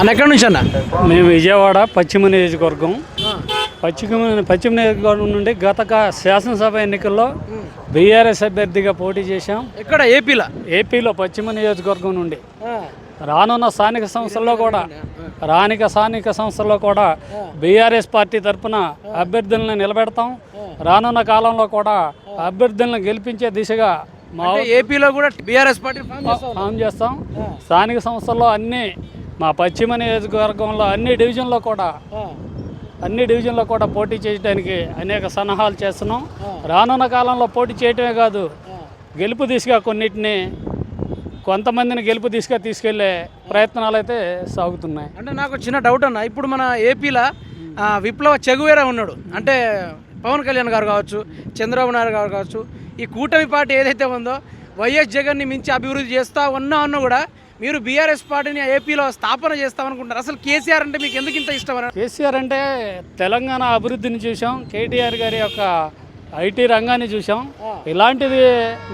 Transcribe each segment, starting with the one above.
అన్న ఎక్కడి నుంచి అన్న? మేము విజయవాడ పశ్చిమ నియోజకవర్గం. పశ్చిమ పశ్చిమ నియోజకవర్గం నుండి గత శాసనసభ ఎన్నికల్లో బీఆర్ఎస్ అభ్యర్థిగా పోటీ చేశాం. ఎక్కడ? ఏపీలో? ఏపీలో పశ్చిమ నియోజకవర్గం నుండి. రానున్న స్థానిక సంస్థల్లో కూడా రానిక స్థానిక సంస్థల్లో కూడా బీఆర్ఎస్ పార్టీ తరఫున అభ్యర్థులను నిలబెడతాం. రానున్న కాలంలో కూడా అభ్యర్థులను గెలిపించే దిశగా మా ఏపీలో కూడా బీఆర్ఎస్ పార్టీ ఫామ్ చేస్తాం. స్థానిక సంస్థల్లో అన్ని మా పశ్చిమ నియోజకవర్గంలో అన్ని డివిజన్లో కూడా అన్ని డివిజన్లో కూడా పోటీ చేయడానికి అనేక సన్నాహాలు చేస్తున్నాం. రానున్న కాలంలో పోటీ చేయటమే కాదు గెలుపు దిశగా కొన్నిటిని కొంతమందిని గెలుపు దిశగా తీసుకెళ్ళే ప్రయత్నాలు అయితే సాగుతున్నాయి. అంటే నాకు చిన్న డౌట్ అన్న ఇప్పుడు మన ఏపీలో విప్లవ చెగువేరా ఉన్నాడు. అంటే పవన్ కళ్యాణ్ గారు కావచ్చు చంద్రబాబు నాయుడు గారు కావచ్చు ఈ కూటమి పార్టీ ఏదైతే ఉందో వైఎస్ జగన్ని మించి అభివృద్ధి చేస్తా ఉన్నా అన్న కూడా మీరు బీఆర్ఎస్ పార్టీని ఏపీలో స్థాపన చేస్తామనుకుంటారు అసలు కేసీఆర్ అంటే మీకు ఎందుకు ఇంత ఇష్టం కేసీఆర్ అంటే తెలంగాణ అభివృద్ధిని చూసాం కేటీఆర్ గారి యొక్క ఐటీ రంగాన్ని చూసాం ఇలాంటిది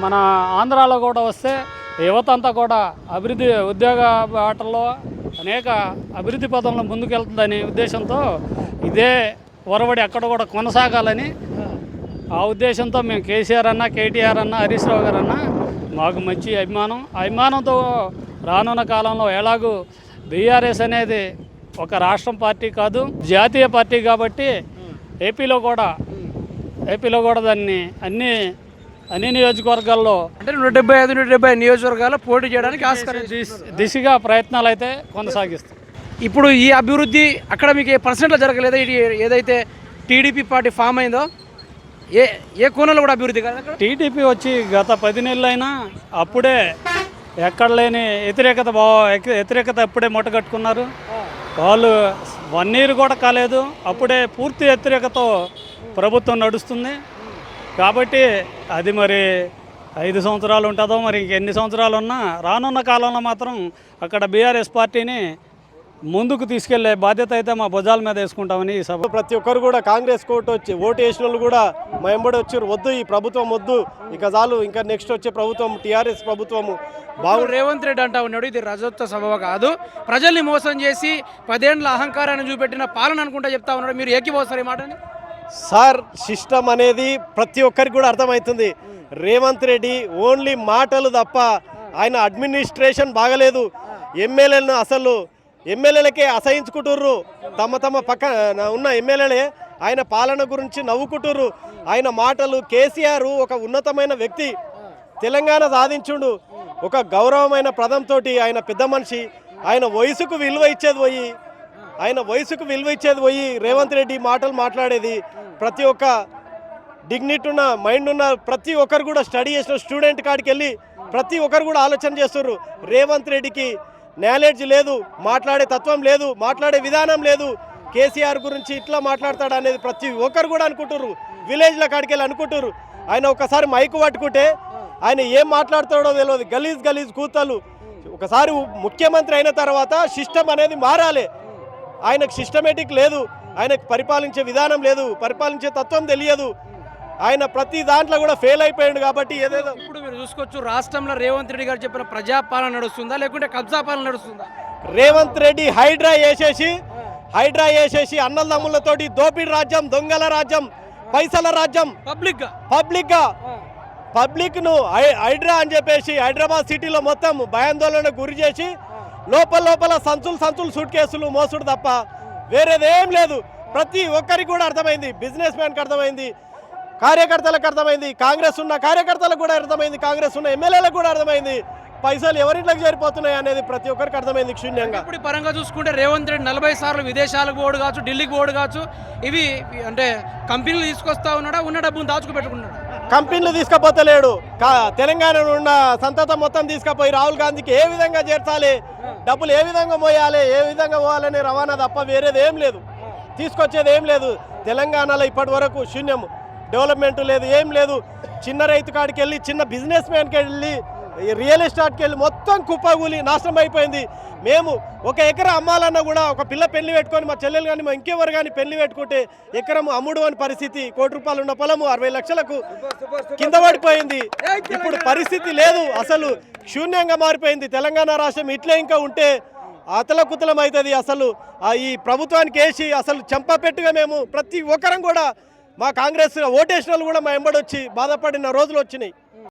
మన ఆంధ్రాలో కూడా వస్తే యువత అంతా కూడా అభివృద్ధి ఉద్యోగ బాటల్లో అనేక అభివృద్ధి పదంలో ముందుకెళ్తుందని ఉద్దేశంతో ఇదే ఒరవడి అక్కడ కూడా కొనసాగాలని ఆ ఉద్దేశంతో మేము కేసీఆర్ అన్న కేటీఆర్ అన్న హరీష్ రావు గారు అన్న మాకు మంచి అభిమానం. అభిమానంతో రానున్న కాలంలో ఎలాగూ బీఆర్ఎస్ అనేది ఒక రాష్ట్రం పార్టీ కాదు జాతీయ పార్టీ కాబట్టి ఏపీలో కూడా ఏపీలో కూడా దాన్ని అన్ని అన్ని నియోజకవర్గాల్లో అంటే నూట డెబ్బై ఐదు నూట డెబ్బై నియోజకవర్గాల్లో పోటీ చేయడానికి ఆస్కారం దిశగా ప్రయత్నాలు అయితే కొనసాగిస్తాం ఇప్పుడు ఈ అభివృద్ధి అక్కడ మీకు ఏ పర్సెంట్లో జరగలేదా? ఇది ఏదైతే టీడీపీ పార్టీ ఫామ్ అయిందో ఏ ఏ కోణంలో కూడా అభివృద్ధి కాదు టీడీపీ వచ్చి గత పది నెలలైనా అప్పుడే ఎక్కడ లేని వ్యతిరేకత బా వ్యతిరేకత అప్పుడే మూటగట్టుకున్నారు వాళ్ళు వన్ ఇయర్ కూడా కాలేదు. అప్పుడే పూర్తి వ్యతిరేకతో ప్రభుత్వం నడుస్తుంది. కాబట్టి అది మరి ఐదు సంవత్సరాలు ఉంటుందో మరి ఇంకెన్ని సంవత్సరాలు ఉన్నా రానున్న కాలంలో మాత్రం అక్కడ బీఆర్ఎస్ పార్టీని ముందుకు తీసుకెళ్ళే బాధ్యత అయితే మా భుజాల మీద వేసుకుంటామని ఈ సభ ప్రతి ఒక్కరు కూడా కాంగ్రెస్ కోర్టు వచ్చి ఓటు వేసిన వాళ్ళు కూడా మా ఎంబడి వచ్చారు వద్దు ఈ ప్రభుత్వం వద్దు ఇక చాలు ఇంకా నెక్స్ట్ వచ్చే ప్రభుత్వం టీఆర్ఎస్ ప్రభుత్వము. బాబు రేవంత్ రెడ్డి అంటా ఉన్నాడు ఇది రజోత్సవ సభ కాదు. ప్రజల్ని మోసం చేసి పదేండ్ల అహంకారాన్ని చూపెట్టిన పాలన అనుకుంటా చెప్తా ఉన్నాడు. మీరు ఏకీపోస్తారు ఈ మాటని? సార్ సిస్టమ్ అనేది ప్రతి ఒక్కరికి కూడా అర్థమవుతుంది. రేవంత్ రెడ్డి ఓన్లీ మాటలు తప్ప ఆయన అడ్మినిస్ట్రేషన్ బాగలేదు. ఎమ్మెల్యేలను అసలు ఎమ్మెల్యేలకే అసహించుకుంటుర్రు. తమ తమ పక్క ఉన్న ఎమ్మెల్యేలే ఆయన పాలన గురించి నవ్వుకుంటుర్రు. ఆయన మాటలు కేసీఆర్ ఒక ఉన్నతమైన వ్యక్తి. తెలంగాణ సాధించుండు. ఒక గౌరవమైన పదంతో ఆయన పెద్ద మనిషి. ఆయన వయసుకు విలువ ఇచ్చేది పోయి ఆయన వయసుకు విలువ ఇచ్చేది పోయి రేవంత్ రెడ్డి మాటలు మాట్లాడేది. ప్రతి ఒక్క డిగ్నిటీ ఉన్న మైండ్ ఉన్న ప్రతి ఒక్కరు కూడా స్టడీ చేసిన స్టూడెంట్ కాడికి వెళ్ళి ప్రతి ఒక్కరు కూడా ఆలోచన చేస్తున్నారు రేవంత్ రెడ్డికి నాలెడ్జ్ లేదు మాట్లాడే తత్వం లేదు మాట్లాడే విధానం లేదు. కేసీఆర్ గురించి ఇట్లా మాట్లాడతాడు అనేది ప్రతి ఒక్కరు కూడా అనుకుంటారు విలేజ్ల కాడికి వెళ్ళి అనుకుంటారు ఆయన ఒకసారి మైకు పట్టుకుంటే ఆయన ఏం మాట్లాడతాడో తెలియదు గలీజ్ గలీజ్ కూతలు. ఒకసారి ముఖ్యమంత్రి అయిన తర్వాత సిస్టమ్ అనేది మారాలి. ఆయనకు సిస్టమేటిక్ లేదు. ఆయనకు పరిపాలించే విధానం లేదు. పరిపాలించే తత్వం తెలియదు. ఆయన ప్రతి దాంట్లో కూడా ఫెయిల్ అయిపోయాడు కాబట్టి ఏదేదో ఇప్పుడు చూసుకోవచ్చు. రాష్ట్రంలో రేవంత్ రెడ్డి గారు చెప్పిన ప్రజాపాలన నడుస్తుందా? లేకుంటే కబ్జా పాలన నడుస్తుందా? రేవంత్ రెడ్డి హైడ్రా వేసేసి హైడ్రా వేసేసి అన్నదమ్ములతోటి దోపిడి రాజ్యం దొంగల రాజ్యం పైసల రాజ్యం. పబ్లిక్ పబ్లిక్గా పబ్లిక్ను హైడ్రా అని చెప్పేసి హైదరాబాద్ సిటీలో మొత్తం భయాందోళన గురి చేసి లోపల లోపల సంచులు సంచులు సూట్ కేసులు మోసుడు తప్ప వేరేదేం లేదు. ప్రతి ఒక్కరికి కూడా అర్థమైంది. బిజినెస్ మ్యాన్కి అర్థమైంది. కార్యకర్తలకు అర్థమైంది కాంగ్రెస్ ఉన్న కార్యకర్తలకు కూడా అర్థమైంది కాంగ్రెస్ ఉన్న ఎమ్మెల్యేలకు కూడా అర్థమైంది. పైసలు ఎవరింట్లోకి చేరిపోతున్నాయి అనేది ప్రతి ఒక్కరికి అర్థమైంది క్షుణ్యంగా ఇప్పుడు పరంగా చూసుకుంటే రేవంత్ రెడ్డి నలభై సార్లు విదేశాలకు పోడు కావచ్చు ఢిల్లీకి పోడు కావచ్చు ఇవి అంటే కంపెనీలు తీసుకొస్తా ఉన్నాడా ఉన్న డబ్బును దాచుకు పెట్టుకున్నాడు కంపెనీలు తీసుకపోతలేడు తెలంగాణలో ఉన్న సంతతం మొత్తం తీసుకుపోయి రాహుల్ గాంధీకి ఏ విధంగా చేర్చాలి? డబ్బులు ఏ విధంగా మోయాలి? ఏ విధంగా పోవాలని రవాణా తప్ప వేరేది ఏం లేదు. తీసుకొచ్చేది ఏం లేదు. తెలంగాణలో ఇప్పటి వరకు శూన్యం డెవలప్మెంట్ లేదు ఏం లేదు. చిన్న రైతు కాడికి వెళ్ళి చిన్న బిజినెస్ మ్యాన్కి వెళ్ళి రియల్ ఎస్టేట్కి వెళ్ళి మొత్తం కుప్పగూలి నాశనం అయిపోయింది. మేము ఒక ఎకరా అమ్మాలన్నా కూడా ఒక పిల్ల పెళ్ళి పెట్టుకొని మా చెల్లెలు కానీ మా ఇంకెవరు కానీ పెళ్ళి పెట్టుకుంటే ఎకరం అమ్ముడు అని పరిస్థితి. కోటి రూపాయలు ఉన్న పొలము అరవై లక్షలకు కింద పడిపోయింది. ఇప్పుడు పరిస్థితి లేదు అసలు. శూన్యంగా మారిపోయింది. తెలంగాణ రాష్ట్రం ఇట్లే ఇంకా ఉంటే అతలకుతలం అవుతుంది అసలు ఈ ప్రభుత్వానికి వేసి అసలు చెంపపెట్టుగా మేము ప్రతి ఒక్కరం కూడా మా కాంగ్రెస్ ఓటేసిన కూడా మా ఎంబడొచ్చి బాధపడిన రోజులు వచ్చినాయి.